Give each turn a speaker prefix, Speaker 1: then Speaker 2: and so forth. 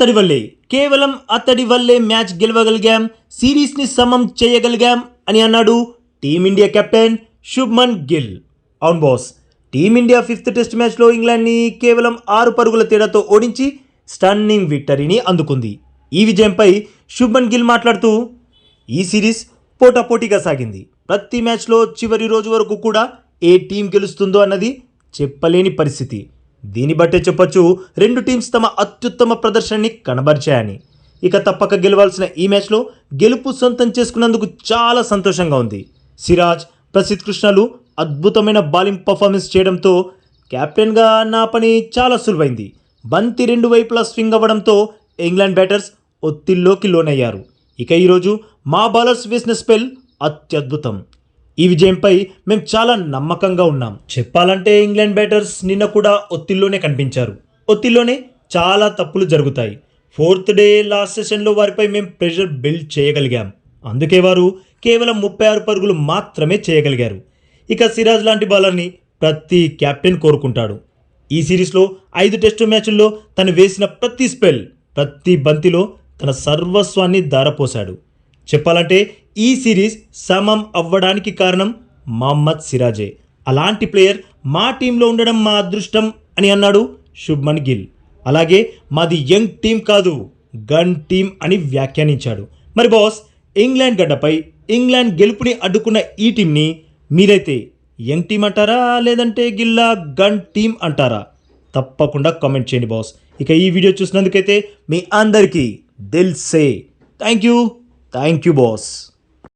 Speaker 1: అతడి వల్లే కేవలం అతడి వల్లే మ్యాచ్ గెలవగలిగాం సిరీస్ని సమం చేయగలిగాం అని అన్నాడు టీమిండియా కెప్టెన్ శుభ్మన్ గిల్. అవును బాస్ టీమిండియా ఫిఫ్త్ టెస్ట్ మ్యాచ్లో ఇంగ్లాండ్ని కేవలం ఆరు పరుగుల తేడాతో ఓడించి స్టన్నింగ్ విక్టరీని అందుకుంది. ఈ విజయంపై శుభ్మన్ గిల్ మాట్లాడుతూ ఈ సిరీస్ పోటాపోటీగా సాగింది. ప్రతి మ్యాచ్లో చివరి రోజు వరకు కూడా ఏ టీం గెలుస్తుందో అన్నది చెప్పలేని పరిస్థితి. దీన్ని బట్టే చెప్పొచ్చు రెండు టీమ్స్ తమ అత్యుత్తమ ప్రదర్శనని కనబరిచాయని. ఇక తప్పక గెలవాల్సిన ఈ మ్యాచ్లో గెలుపు సొంతం చేసుకున్నందుకు చాలా సంతోషంగా ఉంది. సిరాజ్ ప్రసిద్ధ్ కృష్ణలు అద్భుతమైన బౌలింగ్ పర్ఫార్మెన్స్ చేయడంతో కెప్టెన్గా నా పని చాలా సులువైంది. బంతి రెండు వైపులా స్వింగ్ అవ్వడంతో ఇంగ్లాండ్ బ్యాటర్స్ ఒత్తిల్లోకి లోనయ్యారు. ఇక ఈరోజు మా బౌలర్స్ వేసిన స్పెల్ అత్యద్భుతం. ఈ విజయంపై మేము చాలా నమ్మకంగా ఉన్నాం. చెప్పాలంటే ఇంగ్లాండ్ బ్యాటర్స్ నిన్న కూడా ఒత్తిల్లోనే కనిపించారు. ఒత్తిల్లోనే చాలా తప్పులు జరుగుతాయి. ఫోర్త్ డే లాస్ట్ సెషన్లో వారిపై మేము ప్రెషర్ బిల్డ్ చేయగలిగాం. అందుకే వారు కేవలం ముప్పై ఆరు పరుగులు మాత్రమే చేయగలిగారు. ఇక సిరాజ్ లాంటి బౌలర్ని ప్రతి కెప్టెన్ కోరుకుంటాడు. ఈ సిరీస్లో ఐదు టెస్టు మ్యాచ్ల్లో తను వేసిన ప్రతి స్పెల్ ప్రతి బంతిలో తన సర్వస్వాన్ని దారపోశాడు చెప్పాలంటే ఈ సిరీస్ సమం అవ్వడానికి కారణం మహమ్మద్ సిరాజే. అలాంటి ప్లేయర్ మా టీంలో ఉండడం మా అదృష్టం అని అన్నాడు శుభ్మన్ గిల్. అలాగే మాది యంగ్ టీం కాదు గన్ టీం అని వ్యాఖ్యానించాడు. మరి బాస్ ఇంగ్లాండ్ గడ్డపై ఇంగ్లాండ్ గెలుపుని అడ్డుకున్న ఈ టీంని మీరైతే యంగ్ టీం అంటారా లేదంటే గిల్లా గన్ టీం అంటారా? తప్పకుండా కామెంట్ చేయండి బాస్. ఇక ఈ వీడియో చూసినందుకైతే మీ అందరికీ దిల్ సే. Thank you thank you boss